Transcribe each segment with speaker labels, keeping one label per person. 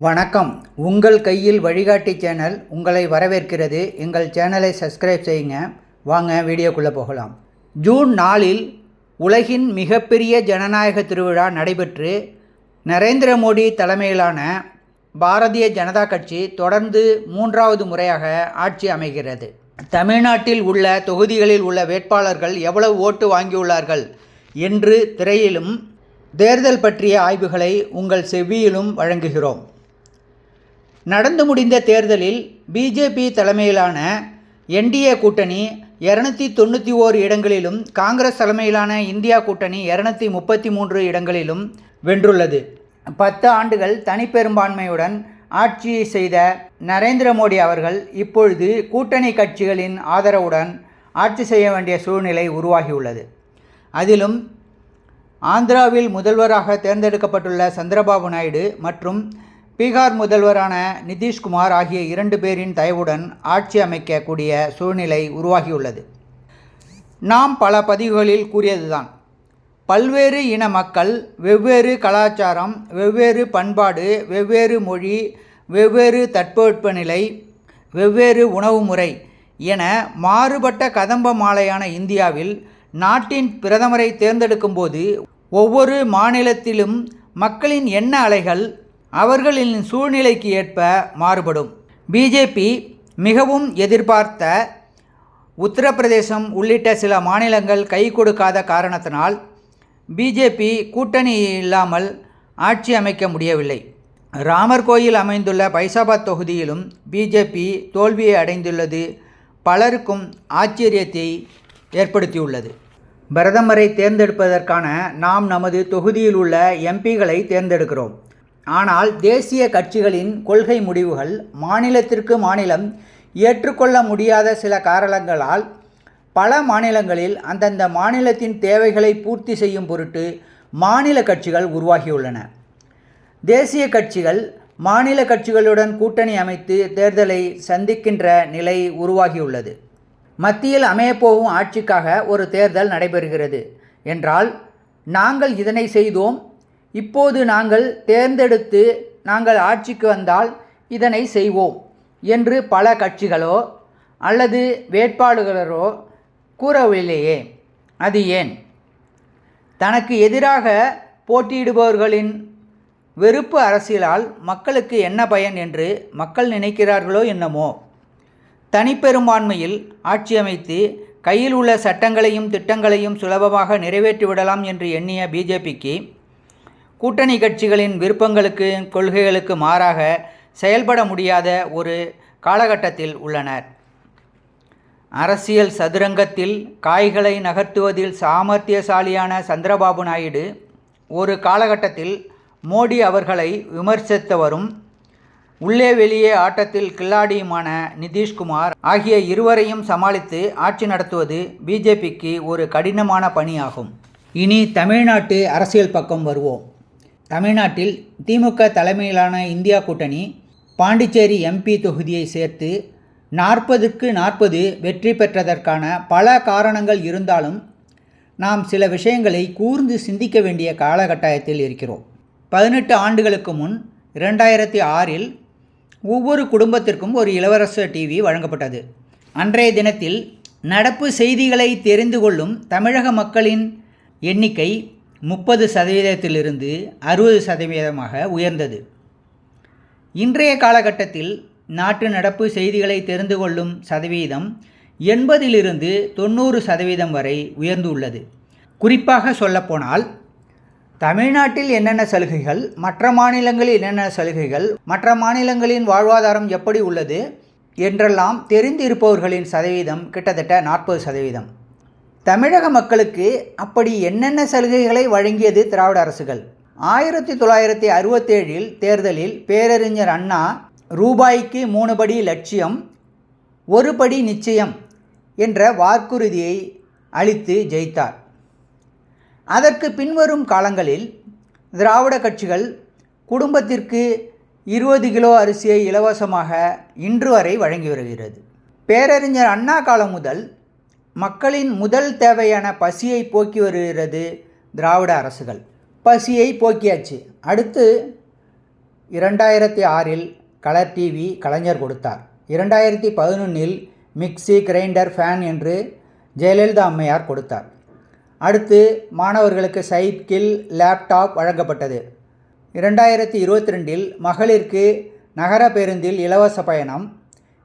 Speaker 1: வணக்கம். உங்கள் கையில் வழிகாட்டி சேனல் உங்களை வரவேற்கிறது. எங்கள் சேனலை சப்ஸ்கிரைப் செய்யுங்க. வாங்க வீடியோக்குள்ளே போகலாம். ஜூன் நாலில் உலகின் மிகப்பெரிய ஜனநாயக திருவிழா நடைபெற்று நரேந்திர மோடி தலைமையிலான பாரதிய ஜனதா கட்சி தொடர்ந்து மூன்றாவது முறையாக ஆட்சி அமைகிறது. தமிழ்நாட்டில் உள்ள தொகுதிகளில் உள்ள வேட்பாளர்கள் எவ்வளவு ஓட்டு வாங்கியுள்ளார்கள் என்று திரையிலும் தேர்தல் பற்றிய ஆய்வுகளை உங்கள் செவ்வியிலும் வழங்குகிறோம். நடந்து முடிந்த தேர்தலில் பிஜேபி தலைமையிலான என்டிஏ கூட்டணி இரநூத்தி தொண்ணூற்றி ஓர் இடங்களிலும் காங்கிரஸ் தலைமையிலான இந்தியா கூட்டணி இரநூத்தி முப்பத்தி மூன்று இடங்களிலும் வென்றுள்ளது. பத்து ஆண்டுகள் தனிப்பெரும்பான்மையுடன் ஆட்சி செய்த நரேந்திர மோடி அவர்கள் இப்பொழுது கூட்டணி கட்சிகளின் ஆதரவுடன் ஆட்சி செய்ய வேண்டிய சூழ்நிலை உருவாகியுள்ளது. அதிலும் ஆந்திராவில் முதல்வராக தேர்ந்தெடுக்கப்பட்டுள்ள சந்திரபாபு நாயுடு மற்றும் பீகார் முதல்வரான நிதிஷ்குமார் ஆகிய இரண்டு பேரின் தயவுடன் ஆட்சி அமைக்கக்கூடிய சூழ்நிலை உருவாகியுள்ளது. நாம் பல பதிவுகளில் கூறியதுதான். பல்வேறு இன மக்கள் வெவ்வேறு கலாச்சாரம் வெவ்வேறு பண்பாடு வெவ்வேறு மொழி வெவ்வேறு தட்பவெப்பநிலை வெவ்வேறு உணவு முறை என மாறுபட்ட கதம்ப மாலையான இந்தியாவில் நாட்டின் பிரதமரை தேர்ந்தெடுக்கும்போது ஒவ்வொரு மாநிலத்திலும் மக்களின் எண்ண அலைகள் அவர்களின் சூழ்நிலைக்கு ஏற்ப மாறுபடும். பிஜேபி மிகவும் எதிர்பார்த்த உத்தரப்பிரதேசம் உள்ளிட்ட சில மாநிலங்கள் கை கொடுக்காத காரணத்தினால் பிஜேபி கூட்டணி இல்லாமல் ஆட்சி அமைக்க முடியவில்லை. ராமர் கோயில் அமைந்துள்ள பைசாபாத் தொகுதியிலும் பிஜேபி தோல்வியை அடைந்துள்ளது. பலருக்கும் ஆச்சரியத்தை ஏற்படுத்தியுள்ளது. பிரதமரை தேர்ந்தெடுப்பதற்கான நாம் நமது தொகுதியில் உள்ள எம்பிகளை தேர்ந்தெடுக்கிறோம். ஆனால் தேசிய கட்சிகளின் கொள்கை முடிவுகள் மாநிலத்திற்கு மாநிலம் ஏற்றுக்கொள்ள முடியாத சில காரணங்களால் பல மாநிலங்களில் அந்தந்த மாநிலத்தின் தேவைகளை பூர்த்தி செய்யும் பொருட்டு மாநில கட்சிகள் உருவாகியுள்ளன. தேசிய கட்சிகள் மாநில கட்சிகளுடன் கூட்டணி அமைத்து தேர்தலை சந்திக்கின்ற நிலை உருவாகியுள்ளது. மத்தியில் அமையப்போகும் ஆட்சிக்காக ஒரு தேர்தல் நடைபெறுகிறது. என்றால் நாங்கள் இதனை செய்தோம் இப்போது நாங்கள் தேர்ந்தெடுத்து நாங்கள் ஆட்சிக்கு வந்தால் இதனை செய்வோம் என்று பல கட்சிகளோ அல்லது வேட்பாளர்களோ கூறவில்லையே. அது ஏன்? தனக்கு எதிராக போட்டியிடுபவர்களின் வெறுப்பு அரசியலால் மக்களுக்கு என்ன பயன் என்று மக்கள் நினைக்கிறார்களோ என்னமோ. தனிப்பெரும்பான்மையில் ஆட்சி அமைத்து கையில் உள்ள சட்டங்களையும் திட்டங்களையும் சுலபமாக நிறைவேற்றிவிடலாம் என்று எண்ணிய பிஜேபிக்கு கூட்டணி கட்சிகளின் விருப்பங்களுக்கு கொள்கைகளுக்கு மாறாக செயல்பட முடியாத ஒரு காலகட்டத்தில் உள்ளனர். அரசியல் சதுரங்கத்தில் காய்களை நகர்த்துவதில் சாமர்த்தியசாலியான சந்திரபாபு நாயுடு ஒரு காலகட்டத்தில் மோடி அவர்களை விமர்சித்தவரும் உள்ளே வெளியே ஆட்டத்தில் கில்லாடியுமான நிதிஷ்குமார் ஆகிய இருவரையும் சமாளித்து ஆட்சி நடத்துவது பிஜேபிக்கு ஒரு கடினமான பணியாகும். இனி தமிழ்நாட்டு அரசியல் பக்கம் வருவோம். தமிழ்நாட்டில் திமுக தலைமையிலான இந்தியா கூட்டணி பாண்டிச்சேரி எம்பி தொகுதியை சேர்த்து நாற்பதுக்கு நாற்பது வெற்றி பெற்றதற்கான பல காரணங்கள் இருந்தாலும் நாம் சில விஷயங்களை கூர்ந்து சிந்திக்க வேண்டிய காலகட்டாயத்தில் இருக்கிறோம். பதினெட்டு ஆண்டுகளுக்கு முன் இரண்டாயிரத்தி ஆறில் ஒவ்வொரு குடும்பத்திற்கும் ஒரு இளவரச டிவி வழங்கப்பட்டது. அன்றைய தினத்தில் நடப்பு செய்திகளை தெரிந்து கொள்ளும் தமிழக மக்களின் எண்ணிக்கை முப்பது சதவீதத்திலிருந்து அறுபது சதவீதமாக உயர்ந்தது. இன்றைய காலகட்டத்தில் நாட்டு நடப்பு செய்திகளை தெரிந்து கொள்ளும் சதவீதம் எண்பதிலிருந்து தொண்ணூறு சதவீதம் வரை உயர்ந்துள்ளது. குறிப்பாக சொல்லப்போனால் தமிழ்நாட்டில் என்னென்ன சலுகைகள் மற்ற மாநிலங்களில் என்னென்ன சலுகைகள் மற்ற மாநிலங்களின் வாழ்வாதாரம் எப்படி உள்ளது என்றெல்லாம் தெரிந்திருப்பவர்களின் சதவீதம் கிட்டத்தட்ட நாற்பது சதவீதம். தமிழக மக்களுக்கு அப்படி என்னென்ன சலுகைகளை வழங்கியது திராவிட அரசுகள்? ஆயிரத்தி தொள்ளாயிரத்தி அறுபத்தேழில் தேர்தலில் பேரறிஞர் அண்ணா ரூபாய்க்கு மூணு படி லட்சியம் ஒரு படி நிச்சயம் என்ற வாக்குறுதியை அளித்து ஜெயித்தார். அதற்கு பின்வரும் காலங்களில் திராவிட கட்சிகள் குடும்பத்திற்கு இருபது கிலோ அரிசியை இலவசமாக இன்று வரை வழங்கி வருகிறது. பேரறிஞர் அண்ணா காலம் முதல் மக்களின் முதல் தேவையான பசியை போக்கி வருகிறது திராவிட அரசுகள். பசியை போக்கியாச்சு. அடுத்து இரண்டாயிரத்தி ஆறில் கலர் டிவி கலைஞர் கொடுத்தார். இரண்டாயிரத்தி பதினொன்றில் மிக்ஸி கிரைண்டர் ஃபேன் என்று ஜெயலலிதா அம்மையார் கொடுத்தார். அடுத்து மாணவர்களுக்கு சைக்கிள் லேப்டாப் வழங்கப்பட்டது. இரண்டாயிரத்தி இருபத்தி ரெண்டில் மகளிருக்கு நகர பேருந்தில் இலவச பயணம்.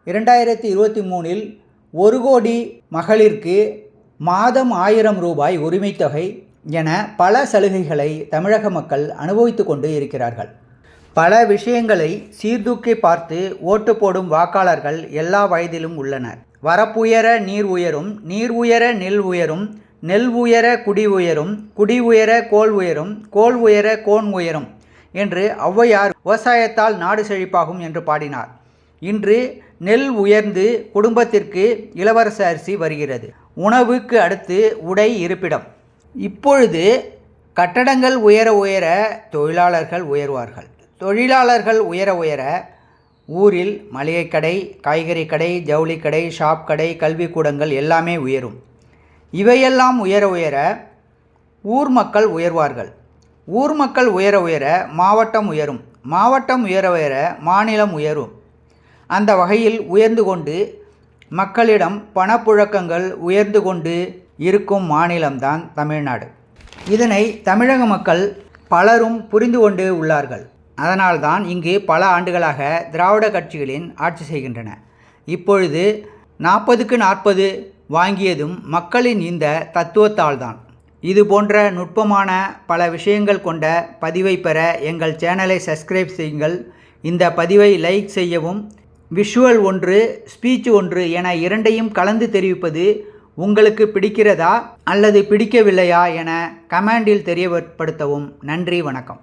Speaker 1: இரண்டாயிரத்தி இருபத்தி மூணில் ஒரு கோடி மகளிருக்கு மாதம் ஆயிரம் ரூபாய் உரிமைத்தொகை என பல சலுகைகளை தமிழக மக்கள் அனுபவித்து கொண்டு இருக்கிறார்கள். பல விஷயங்களை சீர்தூக்கி பார்த்து ஓட்டு போடும் வாக்காளர்கள் எல்லா வயதிலும் உள்ளனர். வரப்புயர நீர் உயரும் நீர் உயர நெல் உயரும் நெல் உயர குடி உயரும் குடி உயர கோல் உயரும் கோல் உயர கோன் உயரும் என்று ஔவையார் விவசாயத்தால் நாடு செழிப்பாகும் என்று பாடினார். இன்று நெல் உயர்ந்து குடும்பத்திற்கு இளவரச அரிசி வருகிறது. உணவுக்கு அடுத்து உடை இருப்பிடம். இப்பொழுது கட்டடங்கள் உயர உயர தொழிலாளர்கள் உயர்வார்கள். தொழிலாளர்கள் உயர உயர ஊரில் மளிகை கடை காய்கறி கடை ஜவுளி கடை ஷாப் கடை கல்விக்கூடங்கள் எல்லாமே உயரும். இவையெல்லாம் உயர உயர ஊர் மக்கள் உயர்வார்கள். ஊர் மக்கள் உயர உயர மாவட்டம் உயரும். மாவட்டம் உயர உயர மாநிலம் உயரும். அந்த வகையில் உயர்ந்து கொண்டு மக்களிடம் பணப்புழக்கங்கள் உயர்ந்து கொண்டு இருக்கும் மாநிலம்தான் தமிழ்நாடு. இதனை தமிழக மக்கள் பலரும் புரிந்து கொண்டு உள்ளார்கள். அதனால்தான் இங்கு பல ஆண்டுகளாக திராவிட கட்சிகளின் ஆட்சி செய்கின்றன. இப்பொழுது நாற்பதுக்கு நாற்பது வாங்கியதும் மக்களின் இந்த தத்துவத்தால் தான் இது போன்ற நுட்பமான பல விஷயங்கள் கொண்ட பதிவை பெற எங்கள் சேனலை சப்ஸ்கிரைப் செய்யுங்கள். இந்த பதிவை லைக் செய்யவும் விஷுவல் ஒன்று ஸ்பீச் ஒன்று என இரண்டையும் கலந்து தெரிவிப்பது உங்களுக்கு பிடிக்கிறதா அல்லது பிடிக்கவில்லையா என கமெண்டில் தெரியப்படுத்தவும். நன்றி வணக்கம்.